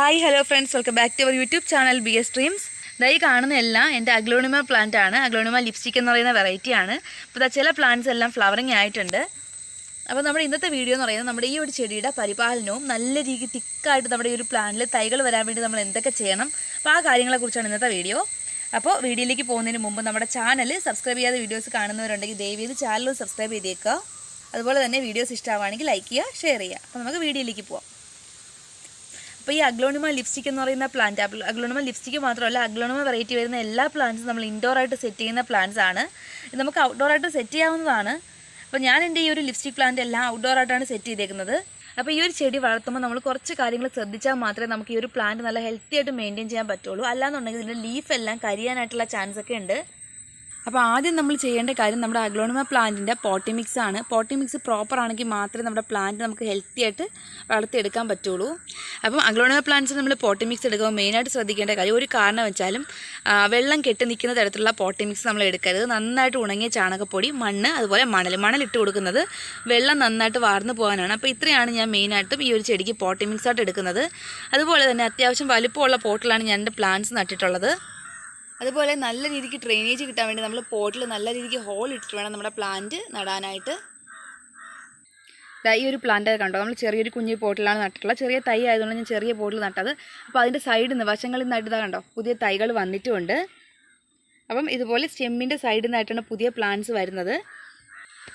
Hi hello friends welcome back to our YouTube channel B S dreams ഇതായി കാണുന്ന എല്ലാം എന്റെ അഗ്ലോണിമ പ്ലാന്റ് ആണ്. അഗ്ലോണിമ ലിപ്സ്റ്റിക് എന്ന് പറയുന്ന വെറൈറ്റി ആണ്. അപ്പോൾ ചില പ്ലാന്റ്സ് എല്ലാം ഫ്ലവറിങ് ആയിട്ടുണ്ട്. അപ്പോൾ നമ്മുടെ ഇന്നത്തെ വീഡിയോ എന്ന് പറയുന്നത് നമ്മുടെ ഈ ഒരു ചെടിയുടെ പരിപാലനവും നല്ല രീതിക്ക് തിക്കായിട്ട് നമ്മുടെ ഈ ഒരു പ്ലാന്റിൽ തൈകൾ വരാൻ വേണ്ടി നമ്മൾ എന്തൊക്കെ ചെയ്യണം. അപ്പോൾ ആ കാര്യങ്ങളെക്കുറിച്ചാണ് ഇന്നത്തെ വീഡിയോ അപ്പോൾ വീഡിയോയിലേക്ക് പോകുന്നതിന് മുമ്പ് നമ്മുടെ ചാനൽ സബ്സ്ക്രൈബ് ചെയ്യാതെ വീഡിയോസ് കാണുന്നവരുണ്ടെങ്കിൽ ദയവ് ചെയ്ത് ചാനൽ സബ്സ്ക്രൈബ് ചെയ്തേക്കുക. അതുപോലെ തന്നെ വീഡിയോസ് ഇഷ്ടമാവുകയാണെങ്കിൽ ലൈക്ക് ചെയ്യുക ഷെയർ ചെയ്യുക. അപ്പോൾ നമുക്ക് വീഡിയോയിലേക്ക് പോവാം. അപ്പോൾ ഈ അഗ്ലോണിമ ലിപ്സ്റ്റിക് എന്ന് പറയുന്ന പ്ലാന്റ് അഗ്ലോണിമ ലിപ്സ്റ്റിക് മാത്രമല്ല അഗ്ലോണിമ വെറൈറ്റി വരുന്ന എല്ലാ പ്ലാന്റ്സും നമ്മൾ ഇൻഡോർ ആയിട്ട് സെറ്റ് ചെയ്യുന്ന പ്ലാന്റ്സ് ആണ്. ഇത് നമുക്ക് ഔട്ട്ഡോർ ആയിട്ട് സെറ്റ് ചെയ്യാവുന്നതാണ്. അപ്പോൾ ഞാൻ എന്റെ ഈ ഒരു ലിപ്സ്റ്റിക് പ്ലാന്റ് എല്ലാം ഔട്ട്ഡോർ ആയിട്ടാണ് സെറ്റ് ചെയ്തേക്കുന്നത്. അപ്പോൾ ഈ ഒരു ചെടി വളർത്തുമ്പോൾ നമ്മൾ കുറച്ച് കാര്യങ്ങൾ ശ്രദ്ധിച്ചാൽ മാത്രമേ നമുക്ക് ഈ ഒരു പ്ലാന്റ് നല്ല ഹെൽത്തി ആയിട്ട് മെയിന്റെയിൻ ചെയ്യാൻ പറ്റുള്ളൂ. അല്ലാന്നുണ്ടെങ്കിൽ ഇതിന്റെ ലീഫ് എല്ലാം കരിയാനായിട്ടുള്ള ചാൻസ് ഒക്കെ ഉണ്ട്. അപ്പോൾ ആദ്യം നമ്മൾ ചെയ്യേണ്ട കാര്യം നമ്മുടെ അഗ്ലോണിമ പ്ലാന്റിന്റെ പോട്ടി മിക്സ് ആണ്. പോട്ടി മിക്സ് പ്രോപ്പർ ആണെങ്കിൽ മാത്രമേ നമ്മുടെ പ്ലാന്റ് നമുക്ക് ഹെൽത്തി ആയിട്ട് വളർത്തിയെടുക്കാൻ പറ്റുള്ളൂ. അപ്പം അഗ്ലോണിമ പ്ലാന്റ്സ് നമ്മൾ പോട്ടി മിക്സ് എടുക്കുമ്പോൾ മെയിനായിട്ട് ശ്രദ്ധിക്കേണ്ട കാര്യം ഒരു കാരണം വെച്ചാലും വെള്ളം കെട്ടി നിൽക്കുന്ന തരത്തിലുള്ള പോട്ടി മിക്സ് നമ്മൾ എടുക്കരുത്. നന്നായിട്ട് ഉണങ്ങിയ ചാണകപ്പൊടി മണ്ണ് അതുപോലെ മണൽ. മണൽ ഇട്ട് കൊടുക്കുന്നത് വെള്ളം നന്നായിട്ട് വാർന്നു പോകാനാണ്. അപ്പോൾ ഇത്രയാണ് ഞാൻ മെയിനായിട്ടും ഈ ഒരു ചെടിക്ക് പോട്ടി മിക്സ് ആയിട്ട് എടുക്കുന്നത്. അതുപോലെ തന്നെ അത്യാവശ്യം വലുപ്പമുള്ള പോട്ടിലാണ് ഞാൻ എന്റെ പ്ലാന്റ്സ് നട്ടിട്ടുള്ളത്. അതുപോലെ നല്ല രീതിക്ക് ഡ്രെയിനേജ് കിട്ടാൻ വേണ്ടി നമ്മൾ പോട്ടിൽ നല്ല രീതിക്ക് ഹോൾ ഇട്ടിട്ട് വേണം നമ്മുടെ പ്ലാന്റ് നടാനായിട്ട്. ഈ ഒരു പ്ലാന്റ് കണ്ടോ? നമ്മൾ ചെറിയൊരു കുഞ്ഞു പോട്ടിലാണ് നട്ടിട്ടുള്ളത്. ചെറിയ തൈ ആയതുകൊണ്ട് ഞാൻ ചെറിയ പോട്ടിൽ നട്ടത്. അപ്പോൾ അതിന്റെ സൈഡിൽ നിന്ന് വശങ്ങളിൽ നിന്നായിട്ട് ഇതാ കണ്ടോ? പുതിയ തൈകൾ വന്നിട്ടുമുണ്ട്. അപ്പം ഇതുപോലെ സ്റ്റെമ്മിന്റെ സൈഡിൽ നിന്നായിട്ടാണ് പുതിയ പ്ലാന്റ്സ് വരുന്നത്.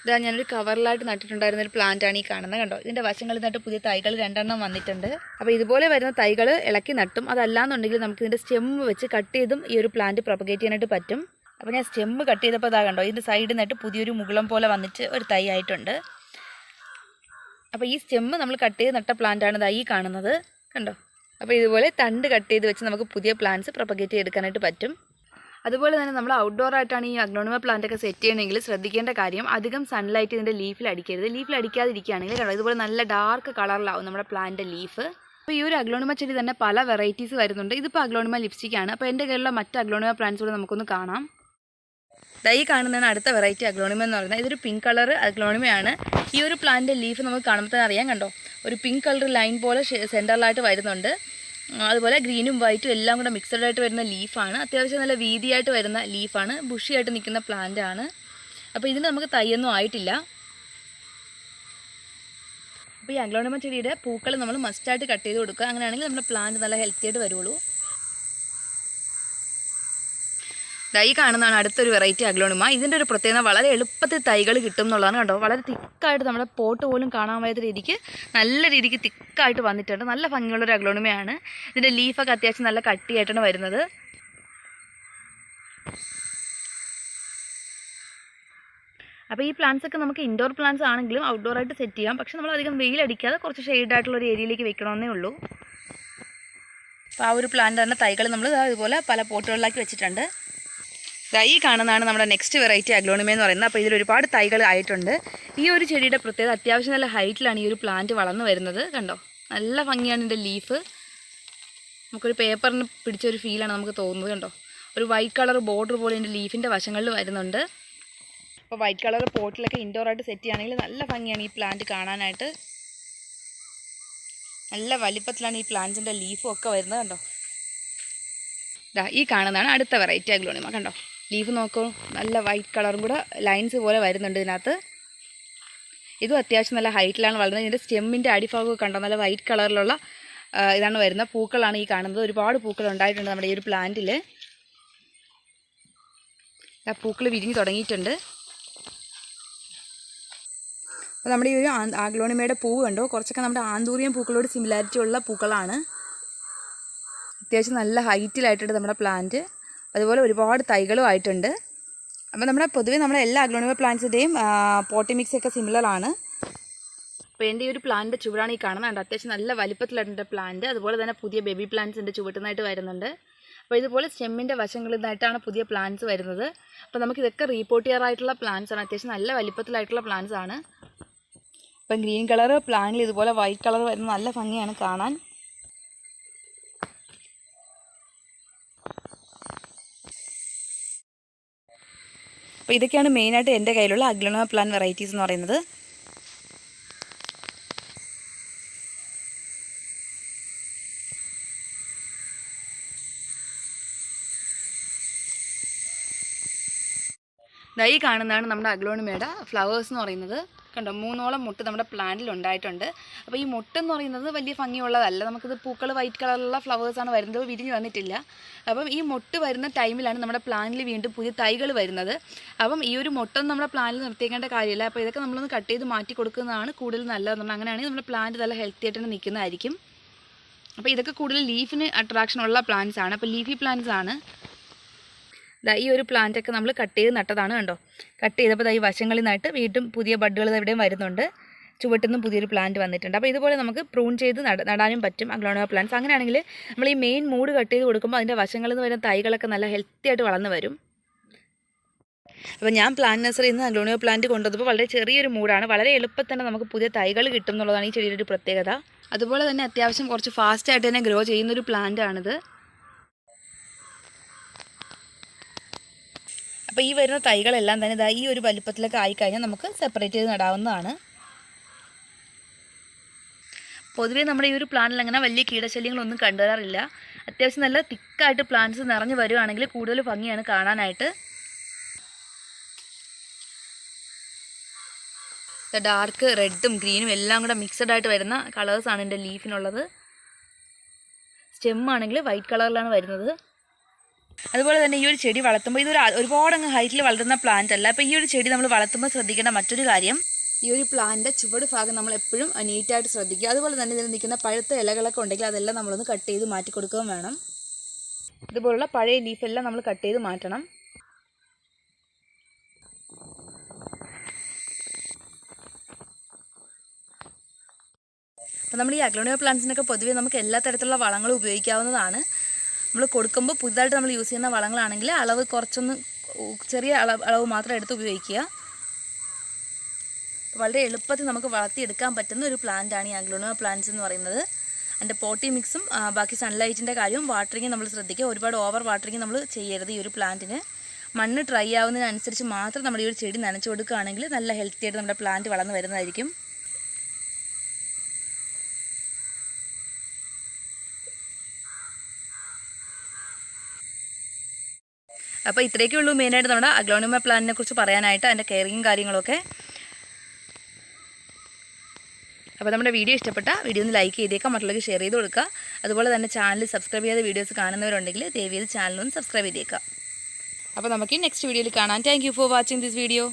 ഇതാ ഞാനൊരു കവറിലായിട്ട് നട്ടിട്ടുണ്ടായിരുന്ന ഒരു പ്ലാന്റ് ആണ് ഈ കാണുന്നത് കണ്ടോ? ഇതിന്റെ വശങ്ങളിൽ നിന്നിട്ട് പുതിയ തൈകൾ രണ്ടെണ്ണം വന്നിട്ടുണ്ട്. അപ്പോൾ ഇതുപോലെ വരുന്ന തൈകൾ ഇളക്കി നട്ടും. അതല്ലാന്നുണ്ടെങ്കിൽ നമുക്ക് ഇതിന്റെ സ്റ്റെമ്മ് വെച്ച് കട്ട് ചെയ്തും ഈ ഒരു പ്ലാന്റ് പ്രൊപ്പഗേറ്റ് ചെയ്യാനായിട്ട് പറ്റും. അപ്പോൾ ഞാൻ സ്റ്റെമ്മ് കട്ട് ചെയ്തപ്പോൾ ഇതാ കണ്ടോ? ഇതിന്റെ സൈഡിൽ നിന്നിട്ട് പുതിയൊരു മുകളം പോലെ വന്നിട്ട് ഒരു തൈ ആയിട്ടുണ്ട്. അപ്പോൾ ഈ സ്റ്റെമ്മ് നമ്മൾ കട്ട് ചെയ്ത് നട്ട പ്ലാന്റാണ് ഇതാ ഈ കാണുന്നത്. കണ്ടോ? അപ്പോൾ ഇതുപോലെ തണ്ട് കട്ട് ചെയ്ത് വെച്ച് നമുക്ക് പുതിയ പ്ലാന്റ്സ് പ്രൊപ്പഗേറ്റ് ചെയ്തെടുക്കാനായിട്ട് പറ്റും. അതുപോലെ തന്നെ നമ്മൾ ഔട്ട്ഡോർ ആയിട്ടാണ് ഈ അഗ്നോണിമ പ്ലാന്റ് ഒക്കെ സെറ്റ് ചെയ്യണമെങ്കിൽ ശ്രദ്ധിക്കേണ്ട കാര്യം അധികം സൺലൈറ്റ് ഇതിന്റെ ലീഫിൽ അടിക്കരുത്. ലീഫിൽ അടിക്കാതിരിക്കുകയാണെങ്കിൽ കണ്ടോ ഇതുപോലെ നല്ല ഡാർക്ക് കളറിലാവും നമ്മുടെ പ്ലാന്റിന്റെ ലീഫ് അപ്പോൾ ഈ ഒരു അഗ്ലോണിമ ചെടി തന്നെ പല വെറൈറ്റീസ് വരുന്നുണ്ട്. ഇതിപ്പോൾ അഗ്ലോണിമ ലിപ്സ്റ്റിക് ആണ്. അപ്പോൾ എന്റെ കയ്യിലുള്ള മറ്റ് അഗ്ലോണിമ പ്ലാന്റ്സ് കൂടെ നമുക്കൊന്ന് കാണാം. ഈ കാണുന്നതാണ് അടുത്ത വെറൈറ്റി അഗ്ലോണിമ എന്ന് പറയുന്നത്. ഇതൊരു പിങ്ക് കളർ അഗ്ലോണിമയാണ് ഈ ഒരു പ്ലാന്റിന്റെ ലീഫ് നമുക്ക് കാണുമ്പോൾ തന്നെ അറിയാം കണ്ടോ? ഒരു പിങ്ക് കളർ ലൈൻ പോലെ സെന്ററിലായിട്ട് വരുന്നുണ്ട്. അതുപോലെ ഗ്രീനും വൈറ്റും എല്ലാം കൂടെ മിക്സഡ് ആയിട്ട് വരുന്ന ലീഫാണ്. അത്യാവശ്യം നല്ല വീതിയായിട്ട് വരുന്ന ലീഫാണ്. ബുഷിയായിട്ട് നിൽക്കുന്ന പ്ലാന്റ് ആണ്. അപ്പോൾ ഇതിന് നമുക്ക് തൈയൊന്നും ആയിട്ടില്ല. അപ്പോൾ ഈ അഗ്ലോണമ ചെടിയുടെ പൂക്കൾ നമ്മൾ മസ്റ്റായിട്ട് കട്ട് ചെയ്ത് കൊടുക്കുക. അങ്ങനെയാണെങ്കിൽ നമ്മുടെ പ്ലാന്റ് നല്ല ഹെൽത്തി ആയിട്ട് വരുള്ളൂ ഈ കാണുന്നതാണ് അടുത്തൊരു വെറൈറ്റി അഗ്ലോണിമ. ഇതിന്റെ ഒരു പ്രത്യേകത വളരെ എളുപ്പത്തിൽ തൈകൾ കിട്ടും എന്നുള്ളതാണ് കണ്ടോ. വളരെ തിക്കായിട്ട് നമ്മുടെ പോട്ട് പോലും കാണാൻ വയ്യാത്ത രീതിക്ക് നല്ല രീതിക്ക് തിക്കായിട്ട് വന്നിട്ടുണ്ട്. നല്ല ഭംഗിയുള്ളൊരു അഗ്ലോണിമയാണ്. ഇതിന്റെ ലീഫൊക്കെ അത്യാവശ്യം നല്ല കട്ടിയായിട്ടാണ് വരുന്നത്. അപ്പോൾ ഈ പ്ലാന്റ്സ് ഒക്കെ നമുക്ക് ഇൻഡോർ പ്ലാന്റ്സ് ആണെങ്കിലും ഔട്ട്ഡോർ ആയിട്ട് സെറ്റ് ചെയ്യാം. പക്ഷെ നമ്മൾ അധികം വെയിലടിക്കാതെ കുറച്ച് ഷെയ്ഡ് ആയിട്ടുള്ള ഒരു ഏരിയയിലേക്ക് വെക്കണമെന്നേ ഉള്ളൂ. അപ്പോൾ ആ ഒരു പ്ലാന്റ് തന്നെ തൈകൾ നമ്മൾ ഇതുപോലെ പല പോട്ടുകളിലാക്കി വെച്ചിട്ടുണ്ട്. ഈ കാണുന്നതാണ് നമ്മുടെ നെക്സ്റ്റ് വെറൈറ്റി അഗ്ലോണിമ എന്ന് പറയുന്നത്. അപ്പോൾ ഇതിൽ ഒരുപാട് തൈകൾ ആയിട്ടുണ്ട്. ഈ ഒരു ചെടിയുടെ പ്രത്യേകത അത്യാവശ്യം നല്ല ഹൈറ്റിലാണ് ഈ ഒരു പ്ലാന്റ് വളർന്നു വരുന്നത്. കണ്ടോ? നല്ല ഭംഗിയാണ് ഇതിന്റെ ലീഫ് നമുക്കൊരു പേപ്പറിന് പിടിച്ച ഒരു ഫീലാണ് നമുക്ക് തോന്നുന്നത് കണ്ടോ? ഒരു വൈറ്റ് കളർ ബോർഡർ പോലെ ഇതിന്റെ ലീഫിന്റെ വശങ്ങളിൽ വരുന്നുണ്ട്. അപ്പോൾ വൈറ്റ് കളർ പോട്ടിലൊക്കെ ഇൻഡോർ ആയിട്ട് സെറ്റ് ചെയ്യുകയാണെങ്കിൽ നല്ല ഭംഗിയാണ് ഈ പ്ലാന്റ് കാണാനായിട്ട്. നല്ല വലിപ്പത്തിലാണ് ഈ പ്ലാന്റ്സിന്റെ ലീഫും ഒക്കെ വരുന്നത് കണ്ടോ? ഈ കാണുന്നതാണ് അടുത്ത വെറൈറ്റി അഗ്ലോണിമ കണ്ടോ? ലീഫ് നോക്കൂ. നല്ല വൈറ്റ് കളറും കൂടെ ലൈൻസ് പോലെ വരുന്നുണ്ട് ഇതിനകത്ത്. ഇതും അത്യാവശ്യം നല്ല ഹൈറ്റിലാണ് വളരുന്നത് ഇതിന്റെ സ്റ്റെമ്മിന്റെ അടിഭാഗമൊക്കെ കണ്ടോ? നല്ല വൈറ്റ് കളറിലുള്ള ഇതാണ് വരുന്ന പൂക്കളാണ് ഈ കാണുന്നത്. ഒരുപാട് പൂക്കൾ ഉണ്ടായിട്ടുണ്ട് നമ്മുടെ ഈ ഒരു പ്ലാന്റിൽ ആ പൂക്കൾ വിരിഞ്ഞു തുടങ്ങിയിട്ടുണ്ട്. അപ്പോൾ നമ്മുടെ ഈ ഒരു ആഗ്ലോണിമയുടെ പൂവ് കണ്ടോ? കുറച്ചൊക്കെ നമ്മുടെ ആന്തൂറിയം പൂക്കളോട് സിമിലാരിറ്റി ഉള്ള പൂക്കളാണ്. അത്യാവശ്യം നല്ല ഹൈറ്റിലായിട്ടുണ്ട് നമ്മുടെ പ്ലാന്റ്. അതുപോലെ ഒരുപാട് തൈകളും ആയിട്ടുണ്ട്. അപ്പോൾ നമ്മുടെ പൊതുവേ നമ്മുടെ എല്ലാ അഗ്ലോണിമ പ്ലാന്റ്സിന്റെയും പോട്ടി മിക്സ് ഒക്കെ സിമിലർ ആണ്. അപ്പോൾ എന്റെ ഈ ഒരു പ്ലാന്റിന്റെ ചുവടാണ് ഈ കാണുന്നത്. അത്യാവശ്യം നല്ല വലിപ്പത്തിലുണ്ട് പ്ലാന്റ് അതുപോലെ തന്നെ പുതിയ ബേബി പ്ലാന്റ്സ് എന്റെ ചുവട്ടുന്നതായിട്ട് വരുന്നുണ്ട്. അപ്പോൾ ഇതുപോലെ സ്റ്റെമ്മിന്റെ വശങ്ങളിൽ നിന്നായിട്ടാണ് പുതിയ പ്ലാന്റ്സ് വരുന്നത്. അപ്പോൾ നമുക്ക് ഇതൊക്കെ റീപ്പോർട്ട് ചെയ്യാറായിട്ടുള്ള പ്ലാന്റ്സ് ആണ്. അത്യാവശ്യം നല്ല വലിപ്പത്തിലായിട്ടുള്ള പ്ലാന്റ്സ് ആണ്. അപ്പം ഗ്രീൻ കളർ പ്ലാന്റിൽ ഇതുപോലെ വൈറ്റ് കളർ വരുന്ന നല്ല ഭംഗിയാണ് കാണാൻ. അപ്പോൾ ഇതൊക്കെയാണ് മെയിനായിട്ട് എന്റെ കയ്യിലുള്ള അഗ്ലണോ പ്ലാൻ വെറൈറ്റീസ് എന്ന് പറയുന്നത്. ഈ കാണുന്നതാണ് നമ്മുടെ അഗ്ലോണിമയുടെ ഫ്ലവേഴ്സ് എന്ന് പറയുന്നത്. കണ്ടോ? മൂന്നോളം മുട്ട് നമ്മുടെ പ്ലാന്റിൽ ഉണ്ടായിട്ടുണ്ട്. അപ്പോൾ ഈ മുട്ട് എന്ന് പറയുന്നത് വലിയ ഭംഗിയുള്ളതല്ല. നമുക്കിത് പൂക്കൾ വൈറ്റ് കളറിലുള്ള ഫ്ലവേഴ്സാണ് വരുന്നത്. വിരിഞ്ഞ് വന്നിട്ടില്ല. അപ്പം ഈ മുട്ട് വരുന്ന ടൈമിലാണ് നമ്മുടെ പ്ലാന്റിൽ വീണ്ടും പുതിയ തൈകൾ വരുന്നത്. അപ്പം ഈ ഒരു മുട്ടൊന്നും നമ്മുടെ പ്ലാന്റിൽ നിർത്തിയേക്കേണ്ട കാര്യമില്ല. അപ്പോൾ ഇതൊക്കെ നമ്മളൊന്ന് കട്ട് ചെയ്ത് മാറ്റി കൊടുക്കുന്നതാണ് കൂടുതൽ നല്ലതെന്ന് അങ്ങനെയാണെങ്കിൽ നമ്മുടെ പ്ലാന്റ് നല്ല ഹെൽത്തി ആയിട്ട് നിൽക്കുന്നതായിരിക്കും അപ്പോൾ ഇതൊക്കെ കൂടുതൽ ലീഫിന് അട്രാക്ഷൻ ഉള്ള പ്ലാന്റ്സ് ആണ്. അപ്പോൾ ലീഫി പ്ലാന്റ്സ് ആണ്. ഈ ഒരു പ്ലാന്റ് ഒക്കെ നമ്മൾ കട്ട് ചെയ്ത് നട്ടതാണ് കണ്ടോ? കട്ട് ചെയ്തപ്പോൾ ഈ വശങ്ങളിൽ നിന്നായിട്ട് വീണ്ടും പുതിയ ബഡുകൾ എവിടെയും വരുന്നുണ്ട്. ചുവട്ടിൽ നിന്നും പുതിയൊരു പ്ലാന്റ് വന്നിട്ടുണ്ട്. അപ്പോൾ ഇതുപോലെ നമുക്ക് പ്രൂൺ ചെയ്ത് നട നടാനും പറ്റും അഗ്ലോണോ പ്ലാന്റ്സ് അങ്ങനെയാണെങ്കിൽ നമ്മൾ ഈ മെയിൻ മൂഡ് കട്ട് ചെയ്ത് കൊടുക്കുമ്പോൾ അതിന്റെ വശങ്ങളിൽ നിന്ന് വരുന്ന തൈകളൊക്കെ നല്ല ഹെൽത്തി ആയിട്ട് വളർന്നു വരും. അപ്പോൾ ഞാൻ പ്ലാന്റ് നഴ്സറിയിൽ നിന്ന് അഗ്ലോണിയോ പ്ലാന്റ് കൊണ്ടുവന്നപ്പോൾ വളരെ ചെറിയൊരു മൂടാണ്. വളരെ എളുപ്പത്തിൽ തന്നെ നമുക്ക് പുതിയ തൈകൾ കിട്ടും എന്നുള്ളതാണ് ഈ ചെടിയുടെ ഒരു പ്രത്യേകത. അതുപോലെ തന്നെ അത്യാവശ്യം കുറച്ച് ഫാസ്റ്റായിട്ട് തന്നെ ഗ്രോ ചെയ്യുന്ന ഒരു പ്ലാന്റ് ആണിത് അപ്പോൾ ഈ വരുന്ന തൈകളെല്ലാം തന്നെ ഇതാ ഈ ഒരു വലുപ്പത്തിലൊക്കെ ആയിക്കഴിഞ്ഞാൽ നമുക്ക് സെപ്പറേറ്റ് ചെയ്ത് നടാവുന്നതാണ്. പൊതുവേ നമ്മുടെ ഈ ഒരു പ്ലാന്റിൽ അങ്ങനെ വലിയ കീടശല്യങ്ങളൊന്നും കണ്ടുവരാറില്ല. അത്യാവശ്യം നല്ല തിക്കായിട്ട് പ്ലാന്റ്സ് നിറഞ്ഞു വരുവാണെങ്കിൽ കൂടുതൽ ഭംഗിയാണ് കാണാനായിട്ട്. ഡാർക്ക് റെഡും ഗ്രീനും എല്ലാം കൂടെ മിക്സഡ് ആയിട്ട് വരുന്ന കളേഴ്സാണ് എന്റെ ലീഫിനുള്ളത് സ്റ്റെമ്മാണെങ്കിൽ വൈറ്റ് കളറിലാണ് വരുന്നത്. അതുപോലെ തന്നെ ഈ ഒരു ചെടി വളർത്തുമ്പോൾ ഇതൊരു ഒരുപാട് അങ്ങ് ഹൈറ്റിൽ വളരുന്ന പ്ലാന്റ് അല്ല. അപ്പോൾ ഈ ഒരു ചെടി നമ്മൾ വളർത്തുമ്പോൾ ശ്രദ്ധിക്കേണ്ട മറ്റൊരു കാര്യം ഈ ഒരു പ്ലാന്റ് ചുവട് ഭാഗം നമ്മൾ എപ്പോഴും നീറ്റായിട്ട് ശ്രദ്ധിക്കുക. അതുപോലെ തന്നെ ഇതിൽ നിൽക്കുന്ന പഴുത്ത ഇലകളൊക്കെ ഉണ്ടെങ്കിൽ അതെല്ലാം നമ്മളൊന്ന് കട്ട് ചെയ്ത് മാറ്റി കൊടുക്കുകയും വേണം. ഇതുപോലുള്ള പഴയ ലീഫെല്ലാം നമ്മൾ കട്ട് ചെയ്ത് മാറ്റണം. അപ്പോൾ നമ്മൾ ഈ അഗ്ലോണിയ പ്ലാന്റ്സിനൊക്കെ പൊതുവേ നമുക്ക് എല്ലാ തരത്തിലുള്ള വളങ്ങളും ഉപയോഗിക്കാവുന്നതാണ്. നമ്മൾ കൊടുക്കുമ്പോൾ പുതുതായിട്ട് നമ്മൾ യൂസ് ചെയ്യുന്ന വളങ്ങളാണെങ്കിൽ അളവ് കുറച്ചൊന്ന് ചെറിയ അളവ് അളവ് മാത്രം എടുത്ത് ഉപയോഗിക്കുക. വളരെ എളുപ്പത്തിൽ നമുക്ക് വളർത്തിയെടുക്കാൻ പറ്റുന്ന ഒരു പ്ലാന്റാണ് ഈ ആംഗ്ലോണ പ്ലാന്റ്സ് എന്ന് പറയുന്നത്. അതിന്റെ പോട്ടി മിക്സും ബാക്കി സൺലൈറ്റിന്റെ കാര്യവും വാട്ടറിങ് നമ്മൾ ശ്രദ്ധിക്കുക. ഒരുപാട് ഓവർ വാട്ടറിങ് നമ്മൾ ചെയ്യരുത് ഈ ഒരു പ്ലാന്റിന്. മണ്ണ് ഡ്രൈ ആവുന്നതിനനുസരിച്ച് മാത്രം നമ്മൾ ഈ ഒരു ചെടി നനച്ചു കൊടുക്കുകയാണെങ്കിൽ നല്ല ഹെൽത്തി ആയിട്ട് നമ്മുടെ പ്ലാന്റ് വളർന്നു വരുന്നതായിരിക്കും. അപ്പോൾ ഇത്രയൊക്കെ ഉള്ളൂ മെയിനായിട്ട് നമ്മുടെ അഗ്ലോണിമ പ്ലാന്റിനെ കുറിച്ച് പറയാനായിട്ട് അതിന്റെ കെയറിങ്ങും കാര്യങ്ങളൊക്കെ. അപ്പോൾ നമ്മുടെ വീഡിയോ ഇഷ്ടപ്പെട്ട വീഡിയോ ഒന്ന് ലൈക്ക് ചെയ്തേക്കാം മറ്റുള്ളവർക്ക് ഷെയർ ചെയ്ത് കൊടുക്കുക. അതുപോലെ തന്നെ ചാനൽ സബ്സ്ക്രൈബ് ചെയ്ത വീഡിയോസ് കാണുന്നവരുണ്ടെങ്കിൽ ദയവ് ചെയ്ത് ചാനലൊന്ന് സബ്സ്ക്രൈബ് ചെയ്തേക്കാം അപ്പോൾ നമുക്ക് നെക്സ്റ്റ് വീഡിയോയിൽ കാണാം. Thank for watching this video